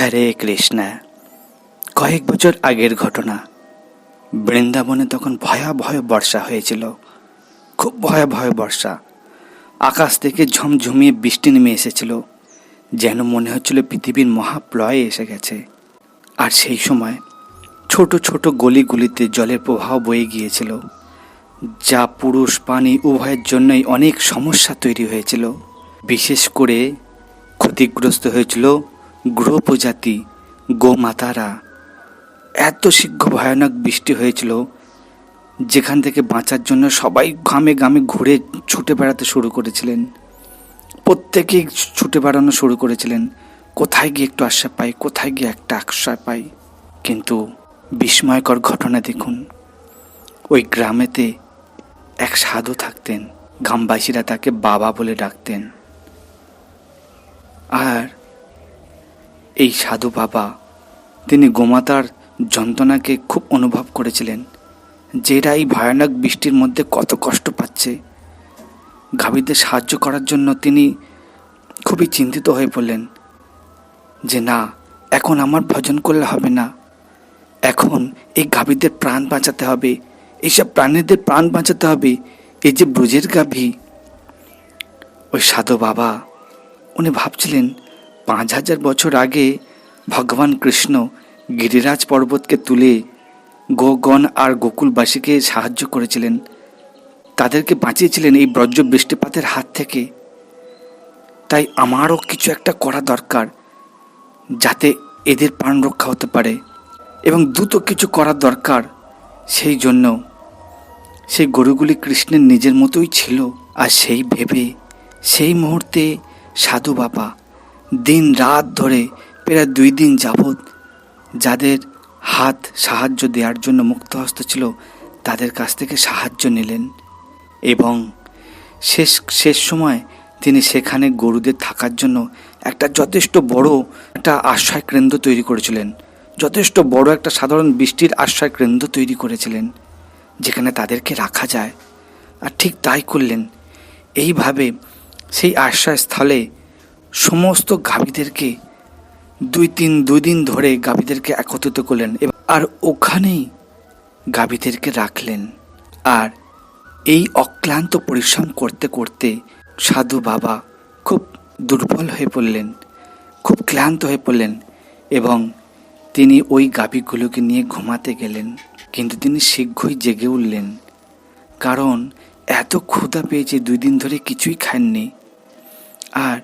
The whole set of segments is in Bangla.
হরে কৃষ্ণা। কয়েক বছর আগের ঘটনা। বৃন্দাবনে তখন ভয়াবহ বর্ষা হয়েছিল। খুব ভয়াবহ বর্ষা। আকাশ থেকে ঝমঝমিয়ে বৃষ্টি নেমে এসেছিল। যেন মনে হচ্ছিল পৃথিবীর মহাপ্লয় এসে গেছে। আর সেই সময় ছোট ছোট গলিগুলিতে জলের প্রবাহ বয়ে গিয়েছিল, যা পুরুষ পানি উভয়ের জন্যই অনেক সমস্যা তৈরি হয়েছিল। বিশেষ করে ক্ষতিগ্রস্ত হয়েছিল গ্রহ প্রজাতি গোমাতারা। এত শীঘ্র ভয়ানক বৃষ্টি হয়েছিল, যেখান থেকে বাঁচার জন্য সবাই গ্রামে গ্রামে ঘুরে ছুটে বেড়াতে শুরু করেছিলেন। প্রত্যেকেই ছুটে বেড়ানো শুরু করেছিলেন। কোথায় গিয়ে একটু আশ্বাস পাই, কোথায় গিয়ে একটা আশ্বাস পাই। কিন্তু বিস্ময়কর ঘটনা দেখুন, ওই গ্রামেতে এক সাধু থাকতেন, গ্রামবাসীরা তাকে বাবা বলে ডাকতেন। আর এই সাধু বাবা, তিনি গোমাতার যন্ত্রণাকে খুব অনুভব করেছিলেন, যে এরা এই ভয়ানক বৃষ্টির মধ্যে কত কষ্ট পাচ্ছে। গাভীদের সাহায্য করার জন্য তিনি খুবই চিন্তিত হয়ে পড়লেন, যে না, এখন আমার ভজন করলে হবে না। এখন এই গাভীদের প্রাণ বাঁচাতে হবে, এইসব প্রাণীদের প্রাণ বাঁচাতে হবে, এই যে ব্রজের গাভী। ওই সাধু বাবা, উনি ভাবছিলেন পাঁচ হাজার বছর আগে ভগবান কৃষ্ণ গিরিরাজ পর্বতকে তুলে গোগণ আর গোকুলবাসীকে সাহায্য করেছিলেন। তাদেরকে বাঁচিয়েছিলেন এই ব্রজ বৃষ্টিপাতের হাত থেকে। তাই আমারও কিছু একটা করা দরকার যাতে এদের প্রাণ রক্ষা হতে পারে এবং দ্রুত কিছু করার দরকার। সেই জন্য সেই গরুগুলি কৃষ্ণের নিজের মতোই ছিল আর সেই ভেবে সেই মুহূর্তে সাধু বাবা দিন রাত ধরে, প্রায় দুই দিন যাবৎ যাদের হাত সাহায্য দেওয়ার জন্য মুক্তহস্ত ছিল, তাদের কাছ থেকে সাহায্য নিলেন এবং শেষ শেষ সময় তিনি সেখানে গরুদের থাকার জন্য একটা যথেষ্ট বড় একটা আশ্রয় কেন্দ্র তৈরি করেছিলেন। যথেষ্ট বড় একটা সাধারণ বৃষ্টির আশ্রয় কেন্দ্র তৈরি করেছিলেন, যেখানে তাদেরকে রাখা যায়। আর ঠিক তাই করলেন। এইভাবে সেই আশ্রয়স্থলে সমস্ত গাভীদেরকে দুই তিন, দুই দিন ধরে গাভীদেরকে একত্রিত করলেন আর ওখানেই গাভীদেরকে রাখলেন। আর এই অক্লান্ত পরিশ্রম করতে করতে সাধু বাবা খুব দুর্বল হয়ে পড়লেন, খুব ক্লান্ত হয়ে পড়লেন এবং তিনি ওই গাভীগুলোকে নিয়ে ঘুমাতে গেলেন। কিন্তু তিনি শীঘ্রই জেগে উঠলেন, কারণ এত ক্ষুধা পেয়েছে, দুই দিন ধরে কিছুই খাননি। আর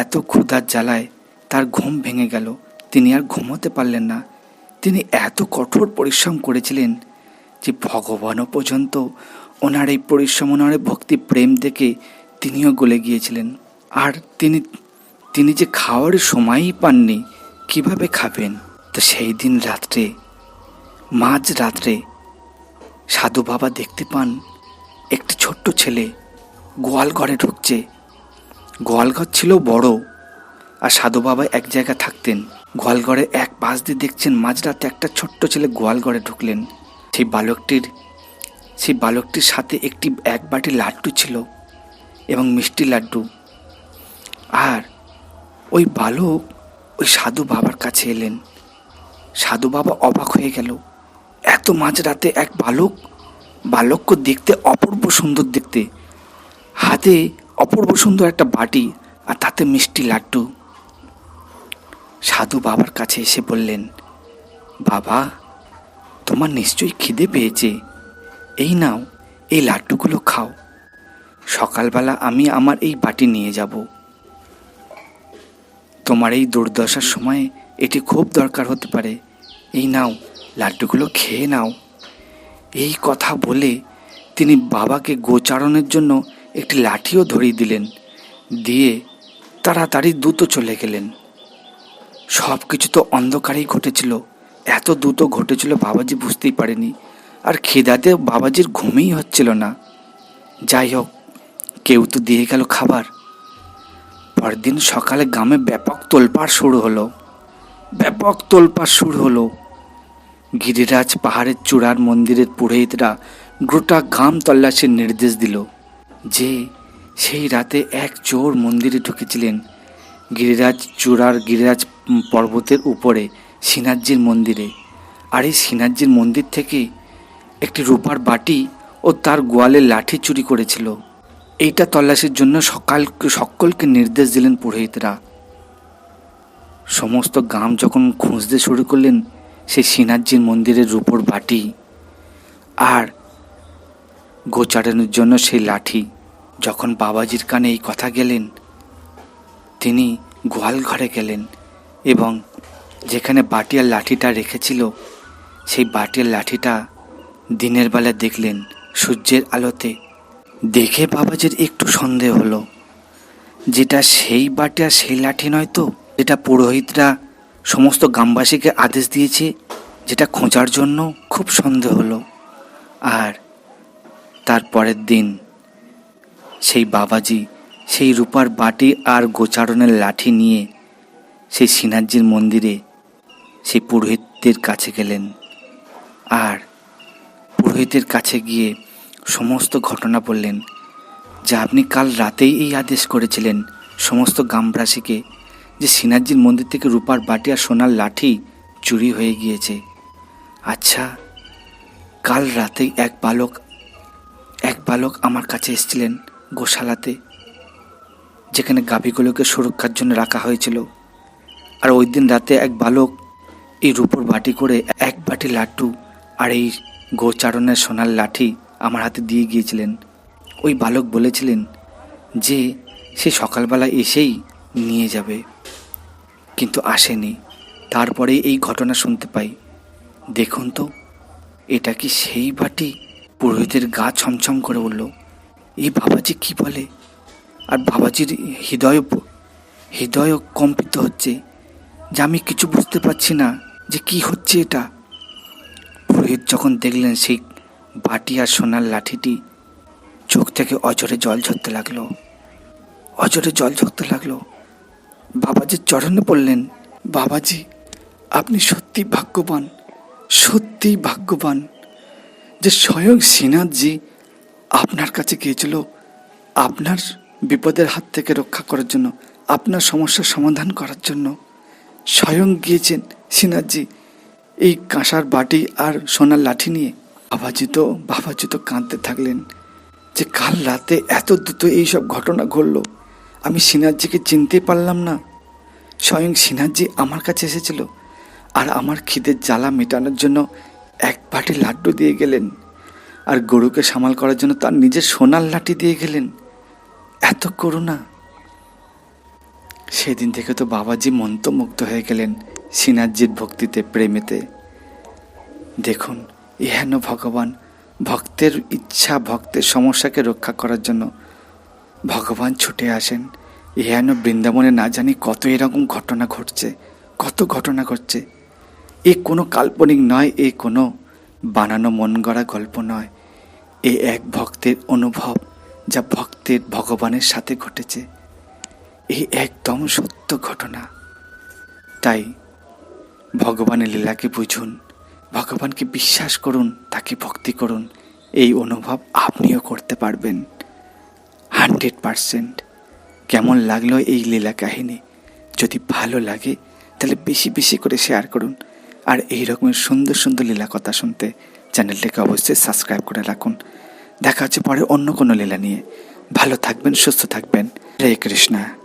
এত ক্ষুধার জ্বালায় তার ঘুম ভেঙে গেল। তিনি আর ঘুমোতে পারলেন না। তিনি এত কঠোর পরিশ্রম করেছিলেন যে ভগবানও পর্যন্ত ওনার এই পরিশ্রম, ওনার ভক্তি প্রেম দেখে তিনিও গলে গিয়েছিলেন। আর তিনি তিনি যে খাওয়ার সময়ই পাননি, কীভাবে খাবেন? তো সেই দিন রাত্রে, মাঝ রাত্রে সাধু বাবা দেখতে পান, একটি ছোট্ট ছেলে গোয়াল ঘরে ঢুকছে। গোয়ালঘর ছিল বড় আর সাধু বাবা এক জায়গায় থাকতেন। গোয়ালঘরে এক পাশ দিয়ে দেখছেন মাঝরাতে একটা ছোট্ট ছেলে গোয়ালঘরে ঢুকলেন। সেই বালকটির সেই বালকটির সাথে একটি এক বাটি লাড্ডু ছিল এবং মিষ্টি লাড্ডু। আর ওই বালক ওই সাধু বাবার কাছে এলেন। সাধু বাবা অবাক হয়ে গেল। এত মাঝরাতে এক বালক, বালককে দেখতে অপূর্ব সুন্দর দেখতে। হাতে অপূর্ব সুন্দর একটা বাটি আর তাতে মিষ্টি লাড্ডু। সাধু বাবার কাছে এসে বললেন, বাবা, তোমার নিশ্চয়ই খিদে পেয়েছে। এই নাও, এই লাড্ডুগুলো খাও। সকালবেলা আমি আমার এই বাটি নিয়ে যাব। তোমার এই দুর্দশার সময়ে এটি খুব দরকার হতে পারে। এই নাও, লাড্ডুগুলো খেয়ে নাও। এই কথা বলে তিনি বাবাকে গোচারণের জন্য একটি লাঠিও ধরিয়ে দিলেন, দিয়ে তাড়াতাড়ি দ্রুত চলে গেলেন। সব কিছু তো অন্ধকারেই ঘটেছিল, এত দ্রুত ঘটেছিল বাবাজি বুঝতেই পারেনি, আর খিদাতে বাবাজির ঘুমেই হচ্ছিল না। যাই হোক, কেউ তো দিয়ে গেল খাবার। পরদিন সকালে গ্রামে ব্যাপক তোলপাড় শুরু হলো। ব্যাপক তোলপাড় শুরু হলো। গিরিরাজ পাহাড়ের চূড়ার মন্দিরের পুরোহিতরা গোটা গ্রাম তল্লাশির নির্দেশ দিল। যে সেই রাতে এক চোর মন্দিরে ঢুকেছিলেন। গিরিরাজ চূড়ার গিরিরাজ পর্বতের উপরে শ্রীনাথজির মন্দিরে। আর এই শ্রীনাথজির মন্দির থেকে একটি রূপার বাটি ও তার গোয়ালের লাঠি চুরি করেছিল। এইটা তল্লাশির জন্য সকাল, সকলকে নির্দেশ দিলেন পুরোহিতরা। সমস্ত গ্রাম যখন খুঁজতে শুরু করলেন, সেই শ্রীনাথজির মন্দিরের রূপোর বাটি। আর গোচারানোর জন্য সেই লাঠি। যখন বাবাজির কানে এই কথা গেলেন, তিনি গোয়াল ঘরে গেলেন এবং যেখানে বাটিয়ার লাঠিটা রেখেছিল, সেই বাটিয়ার লাঠিটা দিনের বেলা দেখলেন সূর্যের আলোতে। দেখে বাবাজির একটু সন্দেহ হলো, যেটা সেই বাটিয়া সেই লাঠি নয় তো? যেটা পুরোহিতরা সমস্ত গ্রামবাসীকে আদেশ দিয়েছে, যেটা খোঁজার জন্য? খুব সন্দেহ হলো। আর তার পরের দিন। সেই বাবাজি সেই রূপার বাটি আর গোচারণের লাঠি নিয়ে সেই শ্রীনাথজির মন্দিরে সেই পুরোহিতদের কাছে গেলেন। আর পুরোহিতের কাছে গিয়ে সমস্ত ঘটনা বললেন, যে আপনি কাল রাতেই এই আদেশ করেছিলেন সমস্ত গ্রামবাসীকে যে শ্রীনাথজির মন্দির থেকে রূপার বাটি আর সোনার লাঠি চুরি হয়ে গিয়েছে। আচ্ছা কাল রাতেই এক বালক বালক আমার কাছে এসেছিলেন গোশালাতে, যেখানে গাভীগুলোকে সুরক্ষার জন্য রাখা হয়েছিল। আর ওই দিন রাতে এক বালক এই রূপোর বাটি করে এক বাটি লাড্ডু আর এই গোচারণের সোনার লাঠি আমার হাতে দিয়ে গিয়েছিলেন। ওই বালক বলেছিলেন যে, সে সকালবেলা এসেই নিয়ে যাবে। কিন্তু আসেনি। তারপরে এই ঘটনা শুনতে পাই। দেখুন তো, এটা কি সেই বাটি? পুরোহিতের গা ছমছম করে উঠল এই বাবাজি কি বলে? আর বাবাজির হৃদয় হৃদয় কম্পিত হচ্ছে, যে আমি কিছু বুঝতে পারছি না যে কি হচ্ছে এটা। পুরোহিত যখন দেখলেন সেই বাটি আর সোনার লাঠিটি, চোখ থেকে অজরে জল ঝরতে লাগল। অজরে জল ঝরতে লাগল। বাবাজির চরণে পড়লেন বাবাজি, আপনি সত্যি ভাগ্যবান, সত্যিই ভাগ্যবান। যে স্বয়ং শ্রীনাথজি আপনার কাছে গিয়েছিল, আপনার বিপদের হাত থেকে রক্ষা করার জন্য, আপনার সমস্যার সমাধান করার জন্য স্বয়ং গিয়েছেন শ্রীনাথজি এই কাঁসার বাটি আর সোনার লাঠি নিয়ে বাবাজি তো বাবাজি তো কাঁদতে থাকলেন যে কাল রাতে এত দ্রুত এইসব ঘটনা ঘটলো, আমি শ্রীনাথজিকে চিনতে পারলাম না। স্বয়ং শ্রীনাথজি আমার কাছে এসেছিল আর আমার খিদের জ্বালা মেটানোর জন্য এক বাটি লাড্ডু দিয়ে গেলেন আর গরুকে সামাল করার জন্য তার নিজের সোনার লাঠি দিয়ে গেলেন। এত করুণা। সেদিন থেকে তো বাবাজি মন্ত্রমুগ্ধ হয়ে গেলেন শ্রীনাথজির ভক্তিতে, প্রেমেতে। দেখুন, ইহেন ভগবান ভক্তের ইচ্ছা, ভক্তের সমস্যাকে রক্ষা করার জন্য ভগবান ছুটে আসেন। ইহেন বৃন্দাবনে না জানি কত এরকম ঘটনা ঘটছে, কত ঘটনা ঘটছে। এ কোনো কাল্পনিক নয়, এ কোনো বানানো মন গড়া গল্প নয়। এ এক ভক্তের অনুভব যা ভক্তের ভগবানের সাথে ঘটেছে। এই একদম সত্য ঘটনা। তাই ভগবানের লীলাকে বুঝুন, ভগবানকে বিশ্বাস করুন, তাকে ভক্তি করুন। এই অনুভব আপনিও করতে পারবেন। Hundred percent. কেমন লাগল এই লীলা কাহিনী? যদি ভালো লাগে, তাহলে বেশি বেশি করে শেয়ার করুন। আর এই রকমের সুন্দর সুন্দর লীলা কথা শুনতে চ্যানেলটিকে অবশ্যই সাবস্ক্রাইব করে রাখুন। দেখা হচ্ছে পরে অন্য কোনো লীলা নিয়ে। ভালো থাকবেন, সুস্থ থাকবেন। হরে কৃষ্ণা।